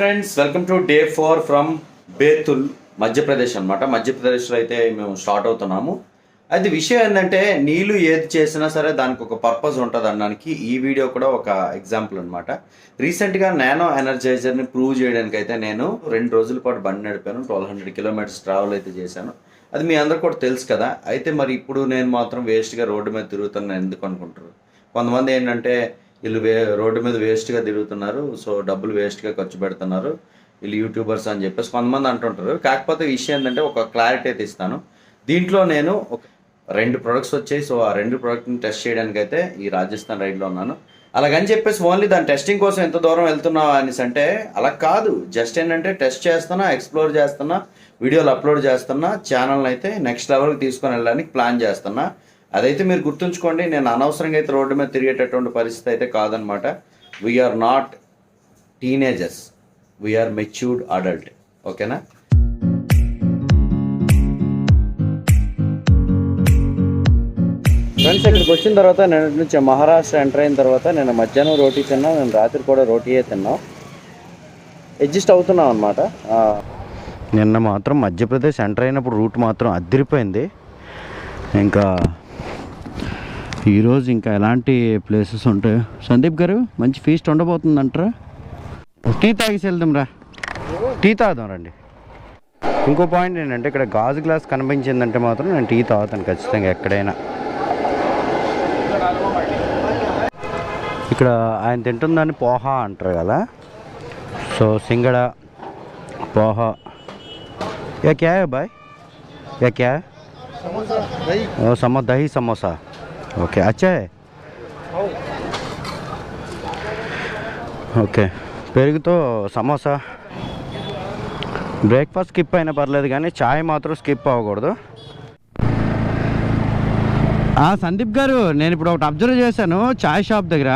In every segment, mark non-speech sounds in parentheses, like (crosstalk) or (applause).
Friends welcome to day four from Betul Madhya Pradesh అనమాట మధ్యప్రదేశ్లో అయితే మేము స్టార్ట్ అవుతున్నాము. అది విషయం ఏంటంటే నీళ్ళు ఏది చేసినా సరే దానికి ఒక పర్పస్ ఉంటుంది అనడానికి ఈ వీడియో కూడా ఒక ఎగ్జాంపుల్ అనమాట రీసెంట్గా నానో ఎనర్జైజర్ని ప్రూవ్ చేయడానికి అయితే నేను రెండు రోజుల పాటు బండి నడిపాను. ట్వెల్వ్ హండ్రెడ్ కిలోమీటర్స్ ట్రావెల్ అయితే చేశాను. అది మీ అందరు కూడా తెలుసు కదా. అయితే మరి ఇప్పుడు నేను మాత్రం వేస్ట్గా రోడ్డు మీద తిరుగుతున్నాను ఎందుకు అనుకుంటారు? కొంతమంది ఏంటంటే వీళ్ళు వే రోడ్డు మీద వేస్ట్గా తిరుగుతున్నారు. సో డబ్బులు వేస్ట్గా ఖర్చు పెడుతున్నారు. వీళ్ళు యూట్యూబర్స్ అని చెప్పేసి కొంతమంది అంటుంటారు. కాకపోతే విషయం ఏంటంటే ఒక క్లారిటీ అయితే ఇస్తాను. దీంట్లో నేను ఒక రెండు ప్రొడక్ట్స్ వచ్చాయి. సో ఆ రెండు ప్రొడక్ట్ని టెస్ట్ చేయడానికి అయితే ఈ రాజస్థాన్ రైడ్లో ఉన్నాను. అలాగని చెప్పేసి ఓన్లీ దాని టెస్టింగ్ కోసం ఎంత దూరం వెళ్తున్నావు అనేసి అంటే అలా కాదు. జస్ట్ ఏంటంటే టెస్ట్ చేస్తున్నా ఎక్స్ప్లోర్ చేస్తున్నా వీడియోలు అప్లోడ్ చేస్తున్నా ఛానల్ అయితే నెక్స్ట్ లెవెల్కి తీసుకొని వెళ్ళడానికి ప్లాన్ చేస్తున్నా. అదైతే మీరు గుర్తుంచుకోండి నేను అనవసరంగా అయితే రోడ్డు మీద తిరిగేటటువంటి పరిస్థితి అయితే కాదనమాట. We are not teenagers we are matured adult ఓకేనా? ఫ్రెండ్స్ ఇక్కడికి వచ్చిన తర్వాత నేను నుంచి మహారాష్ట్ర ఎంటర్ అయిన తర్వాత నేను మధ్యాహ్నం రోటీ తిన్నా నేను రాత్రి కూడా రోటీయే తిన్నాం. అడ్జస్ట్ అవుతున్నాం అనమాట నిన్న మాత్రం మధ్యప్రదేశ్ ఎంటర్ అయినప్పుడు రూట్ మాత్రం అదిరిపోయింది ఇంకా ఈరోజు ఇంకా ఎలాంటి ప్లేసెస్ ఉంటాయో. సందీప్ గారు మంచి ఫీస్ట్ ఉండబోతుందంటారా? టీ తాగేసి వెళ్దాం రా టీ తాగుదాం రండి. ఇంకో పాయింట్ ఏంటంటే ఇక్కడ గాజు గ్లాస్ కనిపించిందంటే మాత్రం నేను టీ తాగుతాను ఖచ్చితంగా ఎక్కడైనా. ఇక్కడ ఆయన తింటుందని పోహా అంటారు కదా. సో సింగడ పోహా. యా క్యా బాయ్ యా క్యా? సమోసా దహీ సమోసా. ओके अच्छा है ఓకే పెరుగుతో సమోసా బ్రేక్ఫాస్ట్ స్కిప్ అయినా పర్లేదు కానీ చాయ్ మాత్రం స్కిప్ అవ్వకూడదు ఆ, సందీప్ గారు నేను ఇప్పుడు ఒకటి అబ్జర్వ్ చేశాను చాయ్ షాప్ దగ్గర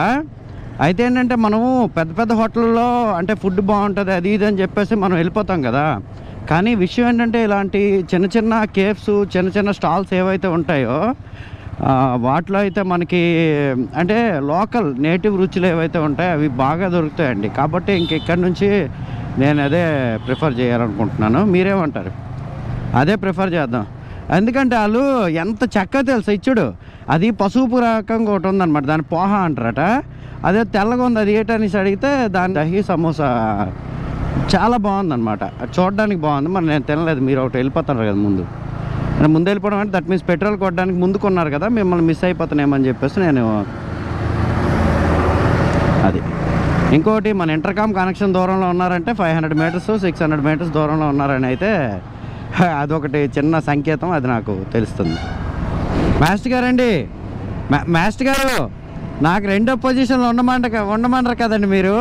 అయితే ఏంటంటే మనము పెద్ద పెద్ద హోటల్లో అంటే ఫుడ్ బాగుంటుంది అది ఇది అని చెప్పేసి మనం వెళ్ళిపోతాం కదా కానీ విషయం ఏంటంటే ఇలాంటి చిన్న చిన్న కేఫ్స్ చిన్న చిన్న స్టాల్స్ ఏవైతే ఉంటాయో ఆ, వాటిలో అయితే మనకి అంటే లోకల్ నేటివ్ రుచులు ఏవైతే ఉంటాయో అవి బాగా దొరుకుతాయండి. కాబట్టి ఇంకెక్కడి నుంచి నేను అదే ప్రిఫర్ చేయాలనుకుంటున్నాను. మీరేమంటారు? అదే ప్రిఫర్ చేద్దాం. ఎందుకంటే వాళ్ళు ఎంత చక్కగా తెలుసు ఇచ్చుడు అది పసుపు రకంగా ఒకటి ఉందన్నమాట. దాని పోహ అంటారట. అదే తెల్లగా ఉంది. అది ఏటనేసి అడిగితే దాని దహి సమోసా. చాలా బాగుందన్నమాట. చూడడానికి బాగుంది. మరి నేను తినలేదు. మీరు ఒకటి వెళ్ళిపోతున్నారు కదా ముందు. అంటే ముందు వెళ్ళిపోవడం అంటే దట్ మీన్స్ పెట్రోల్ కొట్టడానికి ముందు కొన్నారు కదా మిమ్మల్ని మిస్ అయిపోతున్నామని చెప్పేసి నేను అది. ఇంకోటి మన ఇంటర్కామ్ కనెక్షన్ దూరంలో ఉన్నారంటే five hundred metres six hundred metres దూరంలో ఉన్నారని అయితే (laughs) అదొకటి చిన్న సంకేతం అది నాకు తెలుస్తుంది. మాస్టర్ గారండి మా- మాస్టర్ గారు నాకు రెండో పొజిషన్లో ఉండమంట ఉండమన్నారు కదండి మీరు.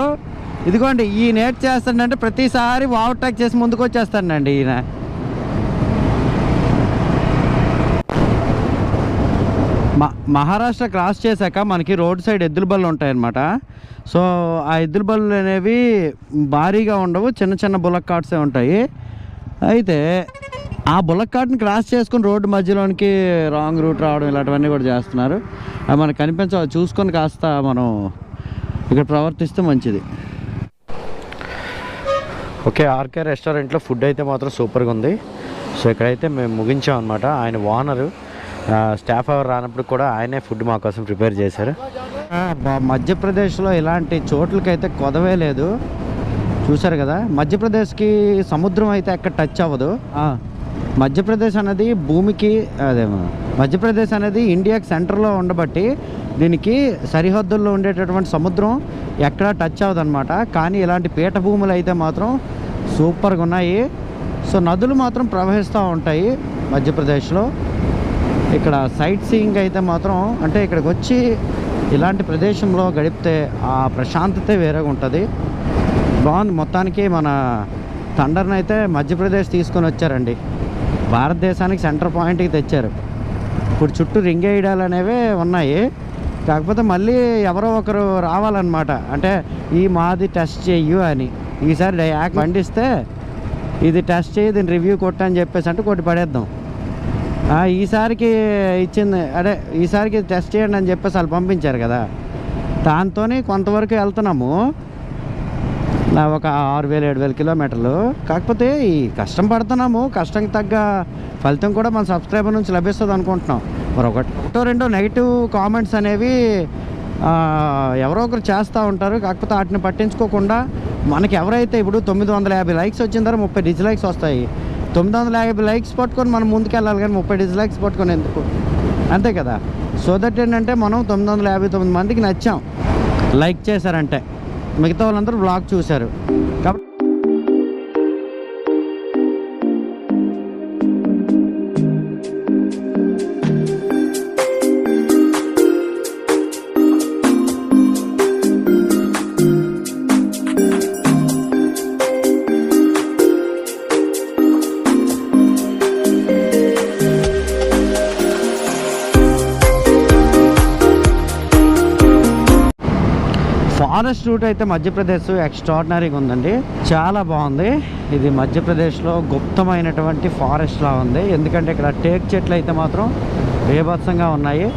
ఇదిగోండి ఈ నేట్ చేస్తాడంటే ప్రతిసారి ఓవర్టేక్ చేసి ముందుకు వచ్చేస్తాడండి ఈయన. మహారాష్ట్ర క్రాస్ చేశాక మనకి రోడ్ సైడ్ ఎద్దుల బళ్ళు ఉంటాయన్నమాట. సో ఆ ఎద్దుల బళ్ళు అనేవి భారీగా ఉండవు చిన్న చిన్న బులక్ కార్ట్సే ఉంటాయి. అయితే ఆ బులక్ కార్ట్ని క్రాస్ చేసుకుని రోడ్డు మధ్యలోనికి రాంగ్ రూట్ రావడం ఇలాంటివన్నీ కూడా చేస్తున్నారు. అవి మనకు కనిపించ చూసుకొని కాస్త మనం ఇక్కడ ప్రవర్తిస్తే మంచిది. ఓకే ఆర్కే రెస్టారెంట్లో ఫుడ్ అయితే మాత్రం సూపర్గా ఉంది. సో ఇక్కడైతే మేము ముగించాం అనమాట ఆయన ఓనరు స్టాఫ్ అవర్ రానప్పుడు కూడా ఆయనే ఫుడ్ మా కోసం ప్రిపేర్ చేశారు. మధ్యప్రదేశ్లో ఇలాంటి చోట్లకైతే కొదవే లేదు. చూసారు కదా మధ్యప్రదేశ్కి సముద్రం అయితే ఎక్కడ టచ్ అవ్వదు. మధ్యప్రదేశ్ అనేది భూమికి అదే మధ్యప్రదేశ్ అనేది ఇండియాకి సెంటర్లో ఉండబట్టి దీనికి సరిహద్దుల్లో ఉండేటటువంటి సముద్రం ఎక్కడా టచ్ అవ్వదన్నమాట. కానీ ఇలాంటి పీఠభూములు అయితే మాత్రం సూపర్గా ఉన్నాయి. సో నదులు మాత్రం ప్రవహిస్తూ ఉంటాయి మధ్యప్రదేశ్లో. ఇక్కడ సైట్ సీయింగ్ అయితే మాత్రం అంటే ఇక్కడికి వచ్చి ఇలాంటి ప్రదేశంలో గడిపితే ఆ ప్రశాంతతే వేరేగా ఉంటుంది. బాగుంది. మొత్తానికి మన థండర్ని అయితే మధ్యప్రదేశ్ తీసుకొని వచ్చారండి. భారతదేశానికి సెంటర్ పాయింట్కి తెచ్చారు. ఇప్పుడు చుట్టూ రింగ్ వేయడాలు అనేవి ఉన్నాయి. కాకపోతే మళ్ళీ ఎవరో ఒకరు రావాలన్నమాట. అంటే ఈ మాది టెస్ట్ చెయ్యు అని. ఈసారి డై- పండిస్తే ఇది టెస్ట్ చేయి దీని రివ్యూ కొట్టని చెప్పేసి అంటే కొట్టి పడేద్దాం. ఈసారికి ఇచ్చింది. అదే ఈసారికి టెస్ట్ చేయండి అని చెప్పేసి వాళ్ళు పంపించారు కదా. దాంతో కొంతవరకు వెళ్తున్నాము. ఒక ఆరు వేలు ఏడు వేల కిలోమీటర్లు. కాకపోతే ఈ కష్టం పడుతున్నాము. కష్టంకి తగ్గ ఫలితం కూడా మన సబ్స్క్రైబర్ నుంచి లభిస్తుంది అనుకుంటున్నాం. మరి ఒకటో రెండో నెగిటివ్ కామెంట్స్ అనేవి ఎవరో ఒకరు చేస్తూ ఉంటారు. కాకపోతే వాటిని పట్టించుకోకుండా మనకి ఎవరైతే ఇప్పుడు తొమ్మిది వందల యాభై లైక్స్ వచ్చిన తర్వాత ముప్పై డిజ్లైక్స్ వస్తాయి. తొమ్మిది వందల యాభై లైక్స్ పట్టుకొని మనం ముందుకెళ్ళాలి కానీ ముప్పై డిజ్లైక్స్ పట్టుకొని ఎందుకు? అంతే కదా? సో దట్ ఏంటంటే మనం తొమ్మిది వందల యాభై తొమ్మిది మందికి నచ్చాం. లైక్ చేశారంటే మిగతా వాళ్ళందరూ బ్లాగ్ చూశారు. కాబట్టి ఫారెస్ట్ రూట్ అయితే మధ్యప్రదేశ్ ఎక్స్ట్రాడినరీగా ఉందండి. చాలా బాగుంది. ఇది మధ్యప్రదేశ్లో గుప్తమైనటువంటి ఫారెస్ట్లా ఉంది. ఎందుకంటే ఇక్కడ టేక్ చెట్లు అయితే మాత్రం బేభత్సంగా ఉన్నాయి.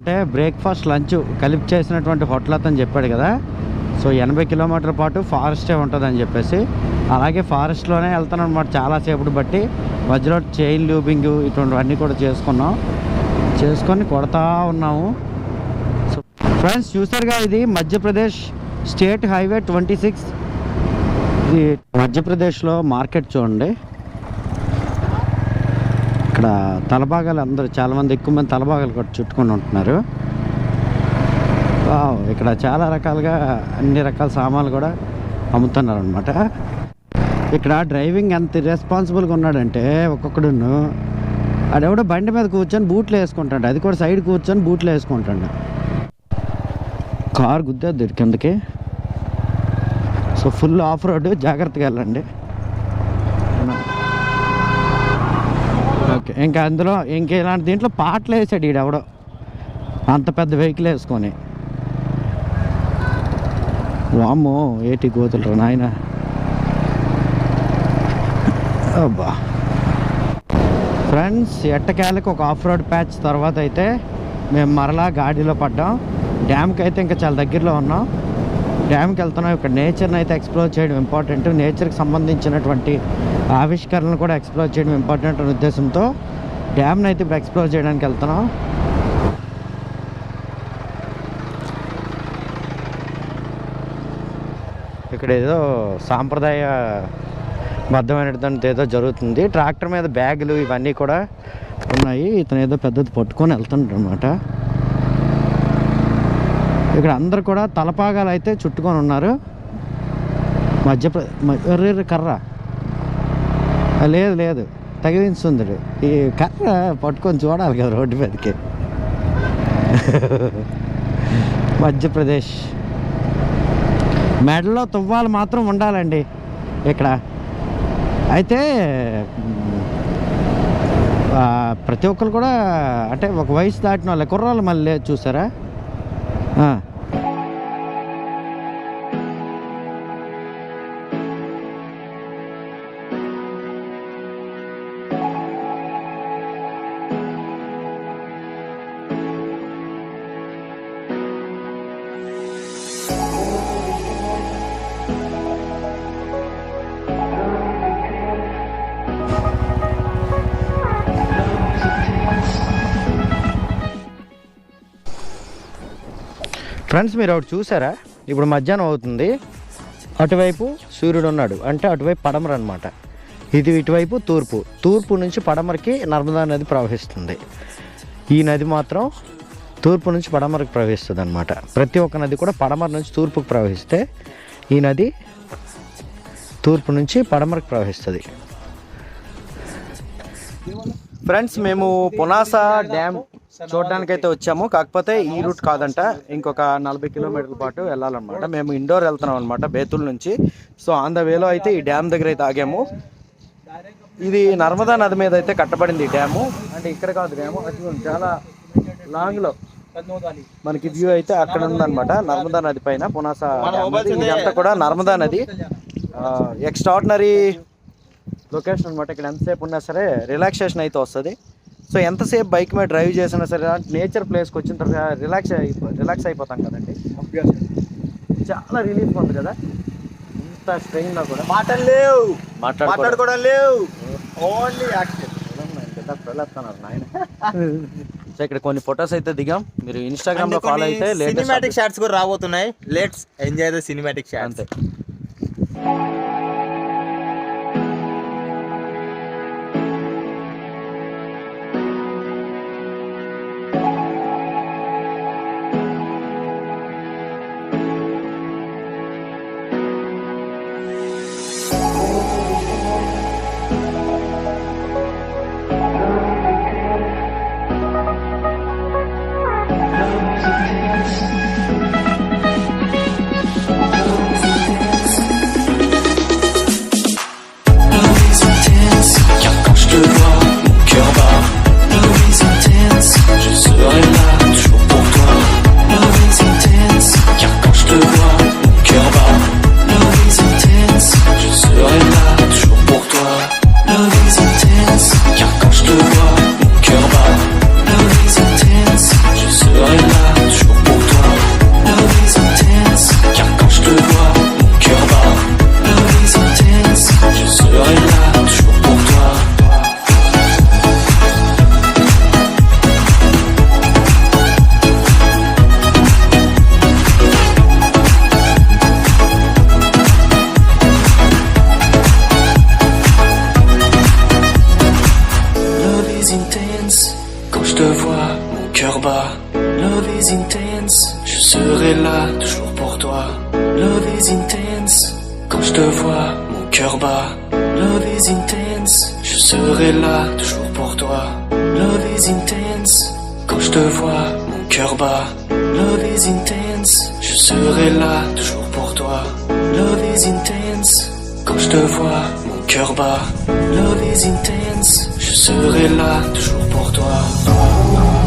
అంటే బ్రేక్ఫాస్ట్ లంచ్ కలిపి చేసినటువంటి హోటల్ అతను చెప్పాడు కదా. సో ఎనభై కిలోమీటర్ పాటు ఫారెస్టే ఉంటుందని చెప్పేసి. అలాగే ఫారెస్ట్లోనే వెళ్తాను అనమాట చాలాసేపు బట్టి. మధ్యలో చైన్ లూబింగ్ ఇటువంటివన్నీ కూడా చేసుకున్నాం. చేసుకొని కొడతా ఉన్నాము. ఫ్రెండ్స్ చూసారుగా ఇది Madhya Pradesh state highway twenty six. ఇది మధ్యప్రదేశ్లో మార్కెట్ చూడండి. ఇక్కడ తలభాగాలు అందరూ చాలామంది ఎక్కువ మంది తలభాగాలు కూడా చుట్టుకొని ఉంటున్నారు. వావ్, ఇక్కడ చాలా రకాలుగా అన్ని రకాల సామాన్లు కూడా అమ్ముతున్నారు అనమాట ఇక్కడ డ్రైవింగ్ ఎంత రెస్పాన్సిబుల్గా ఉన్నాడంటే ఒక్కొక్కడును. ఆడెవడో బండి మీద కూర్చొని బూట్లు వేసుకుంటాడు. అది కూడా సైడ్ కూర్చొని బూట్లు వేసుకుంటాడు. కారు గుద్దేద్ది ఇటు కిందకి సో ఫుల్ ఆఫ్ రోడ్ జాగ్రత్తగా వెళ్ళండి. ఓకే ఇంకా అందులో ఇంకేలాంటి దీంట్లో పాటలు వేసాడు ఈడెవడో. అంత పెద్ద వెహికల్ వేసుకొని. వామ్మో ఏటి గోతులు నాయన. అబ్బా. ఫ్రెండ్స్ ఎట్టకేళ్ళకి ఒక ఆఫ్ రోడ్ ప్యాచ్ తర్వాత అయితే మేము మరలా గాడిలో పడ్డాం. డ్యామ్కి అయితే ఇంకా చాలా దగ్గరలో ఉన్నాం. డ్యామ్కి వెళ్తున్నాం ఇక్కడ నేచర్ని అయితే ఎక్స్ప్లోర్ చేయడం ఇంపార్టెంట్ నేచర్కి సంబంధించినటువంటి ఆవిష్కరణలు కూడా ఎక్స్ప్లోర్ చేయడం ఇంపార్టెంట్ అనే ఉద్దేశంతో డ్యామ్ని అయితే ఇప్పుడు ఎక్స్ప్లోర్ చేయడానికి వెళ్తున్నాం. ఇక్కడ ఏదో సాంప్రదాయ బద్ధమైనటువంటి ఏదో జరుగుతుంది. ట్రాక్టర్ మీద బ్యాగులు ఇవన్నీ కూడా ఉన్నాయి. ఇతను ఏదో పెద్దది పట్టుకొని వెళ్తుంటాడు అనమాట ఇక్కడ అందరు కూడా తలపాగాలు అయితే చుట్టుకొని ఉన్నారు. మధ్యప్రదేశ్ కర్ర. లేదు లేదు. తగిలించుంది ఈ కర్ర పట్టుకొని చూడాలి కదా రోడ్డు మీదకి. మధ్యప్రదేశ్. మెడలో తువ్వాలు మాత్రం ఉండాలండి ఇక్కడ. అయితే ప్రతి ఒక్కరు కూడా అంటే ఒక వయసు దాటిన వాళ్ళ కుర్రాళ్ళు మళ్ళీ లేదు చూసారా? ఆ. ఫ్రెండ్స్ మీరు ఒకటి చూసారా? ఇప్పుడు మధ్యాహ్నం అవుతుంది. అటువైపు సూర్యుడు ఉన్నాడు. అంటే అటువైపు పడమర అనమాట ఇది ఇటువైపు తూర్పు. తూర్పు నుంచి పడమరకి నర్మదా నది ప్రవహిస్తుంది. ఈ నది మాత్రం తూర్పు నుంచి పడమరకు ప్రవహిస్తుంది అనమాట ప్రతి ఒక్క నది కూడా పడమర నుంచి తూర్పుకు ప్రవహిస్తే ఈ నది తూర్పు నుంచి పడమరకు ప్రవహిస్తుంది. ఫ్రెండ్స్ మేము పునాస డ్యామ్ చూడడానికి అయితే వచ్చాము. కాకపోతే ఈ రూట్ కాదంట. ఇంకొక నలభై కిలోమీటర్ల పాటు వెళ్ళాలన్నమాట. మేము ఇండోర్ వెళ్తున్నాం అనమాట బేతుల్ నుంచి. సో ఆన్ ద వేలో అయితే ఈ డ్యామ్ దగ్గర అయితే ఆగాము. ఇది నర్మదా నది మీద అయితే కట్టబడింది ఈ డ్యాము. అంటే ఇక్కడ కాదు డ్యాము అది చాలా లాంగ్లో మనకి వ్యూ అయితే అక్కడ ఉందన్నమాట. నర్మదా నది పైన పునాస ఇదంతా కూడా నర్మదా నది. ఎక్స్ట్రాడినరీ లొకేషన్ అనమాట ఇక్కడ ఎంతసేపు ఉన్నా సరే రిలాక్సేషన్ అయితే వస్తుంది. సో ఎంతసేపు బైక్ మీద డ్రైవ్ చేసినా సరే నేచర్ ప్లేస్కి వచ్చిన తర్వాత రిలాక్స్ అయిపో రిలాక్స్ అయిపోతాం కదండి. చాలా రిలీఫ్ ఉంది కదా. ఎంత స్ట్రెయిన్లో కూడా. మాటలు లేవు. మాట్లాడుకోవడం. లేవు. ఓన్లీ యాక్షన్ సో ఇక్కడ కొన్ని ఫొటోస్ అయితే దిగాం. మీరు ఇన్స్టాగ్రామ్లో ఫాలో అయితే సినిమాటిక్ షాట్స్ కూడా రాబోతున్నాయి. Let's enjoy the cinematic shots అంతే. Is intense, je serai là toujours pour toi. Love is intense, quand je te vois, mon cœur bat. Love is intense, je serai là toujours pour toi. Love is intense, quand je te vois, mon cœur bat. Love is intense, je serai là toujours pour toi.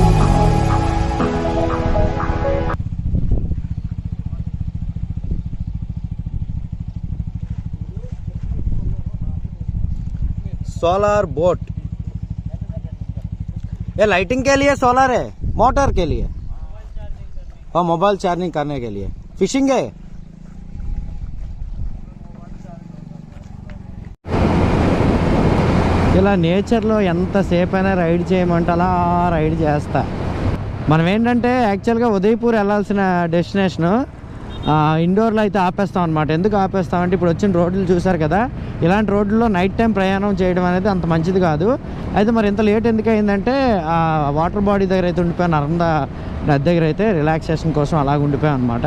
Solar boat ये lighting के लिए solar है motor के लिए हाँ mobile charging करने के लिए फिशिंग है ఇలా నేచర్లో ఎంతసేపు అయినా రైడ్ చేయమంటే అలా రైడ్ చేస్తా మనం ఏంటంటే యాక్చువల్గా ఉదయపూర్ వెళ్ళాల్సిన డెస్టినేషను ఇండోర్లో అయితే ఆపేస్తాం అనమాట ఎందుకు ఆపేస్తామంటే ఇప్పుడు వచ్చిన రోడ్లు చూసారు కదా ఇలాంటి రోడ్లలో నైట్ టైం ప్రయాణం చేయడం అనేది అంత మంచిది కాదు. అయితే మరి ఇంత లేట్ ఎందుకు అయిందంటే వాటర్ బాడీ దగ్గర అయితే ఉండిపోయాను నర్మదా నది దగ్గర అయితే రిలాక్సేషన్ కోసం అలాగ ఉండిపోయాం అనమాట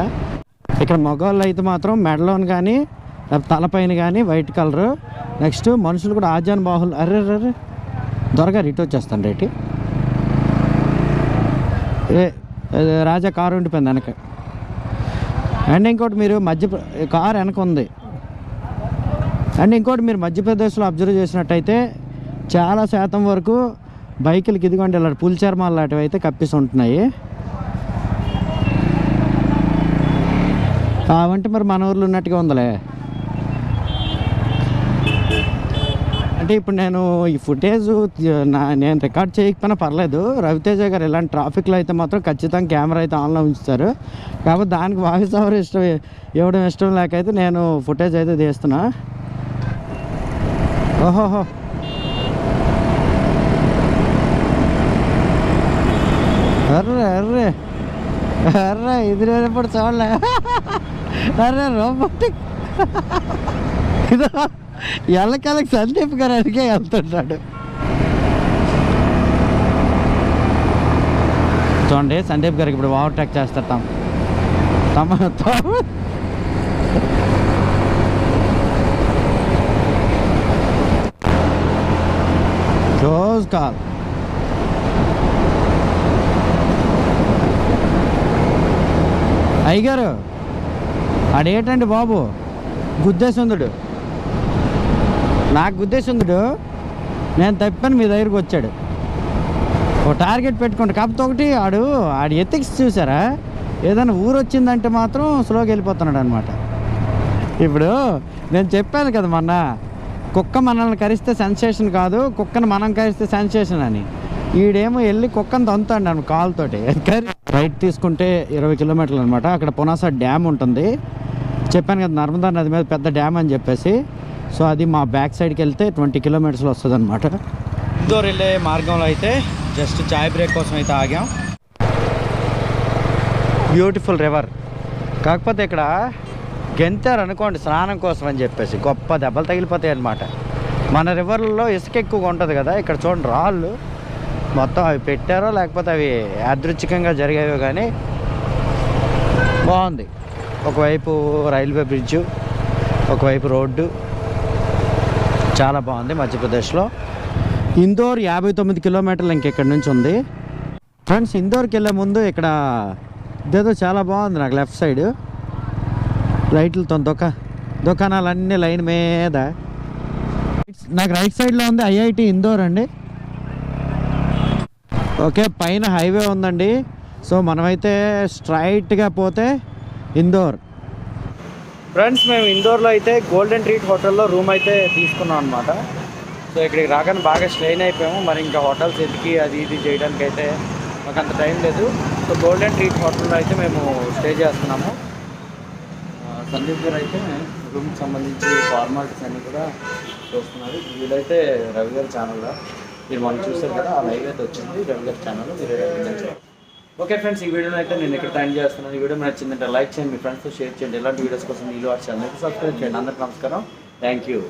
ఇక్కడ మగవాళ్ళు అయితే మాత్రం మెడలోని కానీ తలపైన కానీ వైట్ కలరు నెక్స్ట్ మనుషులు కూడా ఆజాన్ బాహుల్ అరే అరే త్వరగా రిట్ వచ్చేస్తాను రేటి. ఏ, రాజా కారు ఉండిపోయింది వెనక. అండ్ ఇంకోటి మీరు మధ్య కార్ వెనక ఉంది. అండ్ ఇంకోటి మీరు మధ్యప్రదేశ్లో అబ్జర్వ్ చేసినట్టయితే చాలా శాతం వరకు బైకులకి ఇదిగోండి ఇలా పుల్ చర్మాలు లాంటివి అయితే కప్పిసి ఉంటున్నాయి. అవంటే మరి మన ఊర్లో ఉన్నట్టుగా ఉందిలే. అంటే ఇప్పుడు నేను ఈ ఫుటేజ్ నా నేను రికార్డ్ చేయకపోయినా పర్లేదు. రవితేజ గారు ఇలాంటి ట్రాఫిక్లో అయితే మాత్రం ఖచ్చితంగా కెమెరా అయితే ఆన్లో ఉంచుతారు. కాబట్టి దానికి వాయిస్ ఓవర్ ఇష్టం ఇవ్వడం ఇష్టం లేక అయితే నేను ఫుటేజ్ అయితే తీస్తున్నా. ఓహోహో. Array array. అర్రే ఇది ఎప్పుడు చూడలే. అర్రే రోబోటిక్ ఇదో. ఎల్లకాలకి సందీప్ గారు వెళ్తుంటాడు చూడండి సందీప్ గారికి ఇప్పుడు ఓవర్టేక్ చేస్తాం తమ. తమ తమ. Close call. అయ్యారు ఆడేటండి బాబు. గుద్దేసుందుడు. నాకు గుద్దేసుందుడు నేను తప్పని మీ దగ్గరికి వచ్చాడు. ఓ టార్గెట్ పెట్టుకోండి కాకపోతే ఒకటి ఆడు ఆడు ఎథిక్స్ చూసారా? ఏదైనా ఊరు వచ్చిందంటే మాత్రం స్లోగా వెళ్ళిపోతున్నాడు అనమాట ఇప్పుడు నేను చెప్పాను కదా మొన్న కుక్క మనల్ని కరిస్తే సెన్సేషన్ కాదు కుక్కను మనం కరిస్తే సెన్సేషన్ అని. ఈడేమో వెళ్ళి కుక్కను తంతాడు నన్ను కాలుతోటి రైట్ తీసుకుంటే ఇరవై కిలోమీటర్లు అనమాట అక్కడ పునాస డ్యామ్ ఉంటుంది. చెప్పాను కదా నర్మదా నది మీద పెద్ద డ్యామ్ అని చెప్పేసి. సో అది మా బ్యాక్ సైడ్కి వెళ్తే ట్వంటీ కిలోమీటర్స్లో వస్తుంది అనమాట ఇందోర్ వెళ్ళే మార్గంలో అయితే జస్ట్ చాయ్ బ్రేక్ కోసం అయితే ఆగాం. Beautiful river. కాకపోతే ఇక్కడ గెంతారు అనుకోండి స్నానం కోసం అని చెప్పేసి గొప్ప దెబ్బలు తగిలిపోతాయి అన్నమాట. మన రివర్లలో ఇసుక ఎక్కువగా ఉంటుంది కదా ఇక్కడ చూడండి రాళ్ళు మొత్తం అవి పెట్టారో లేకపోతే అవి యాదృచ్ఛికంగా జరిగాయో కానీ బాగుంది. ఒకవైపు రైల్వే బ్రిడ్జు ఒకవైపు రోడ్డు చాలా బాగుంది మధ్యప్రదేశ్లో. ఇందోర్ యాభై తొమ్మిది కిలోమీటర్లు ఇంకెక్కడి నుంచి ఉంది? ఫ్రెండ్స్ ఇందోర్కి వెళ్ళే ముందు ఇక్కడ ఇదేదో చాలా బాగుంది నాకు లెఫ్ట్ సైడ్. లైట్లతో దుకా దుకాణాలన్నీ లైన్ మీద. నాకు రైట్ సైడ్లో ఉంది ఐఐటి ఇందోర్ అండి. ఓకే పైన హైవే ఉందండి. సో మనమైతే స్ట్రైట్గా పోతే ఇందోర్. ఫ్రెండ్స్ మేము ఇందోర్లో అయితే గోల్డెన్ ట్రీట్ హోటల్లో రూమ్ అయితే తీసుకున్నాం అనమాట సో ఇక్కడికి రాగానే బాగా స్ట్రెయిన్ అయిపోయాము. మరి ఇంకా హోటల్స్ ఎదికి అది ఇది చేయడానికి అయితే మాకు అంత టైం లేదు. సో గోల్డెన్ ట్రీట్ హోటల్లో అయితే మేము స్టే చేస్తున్నాము. సందీప్ గారు అయితే రూమ్కి సంబంధించి ఫార్మాలిటీస్ అన్నీ కూడా చూస్తున్నారు. వీళ్ళైతే రవి గారి ఛానల్లో మీరు మనం చూస్తారు కదా ఆ లైవ్ అయితే వచ్చింది. రవి గారి ఛానల్ మీరు చూడండి. ఓకే ఫ్రెండ్స్ ఈ వీడియోని అయితే నేను ఇక్కడ టైం చేస్తున్నాను. ఈ వీడియో నచ్చిందంటే లైక్ చేయండి మీ ఫ్రెండ్స్తో షేర్ చేయండి. ఇలాంటి వీడియోస్ కోసం మీరు వాచ్ ఛానల్ సబ్స్క్రైబ్ చేయండి. అందరికీ నమస్కారం. Thank you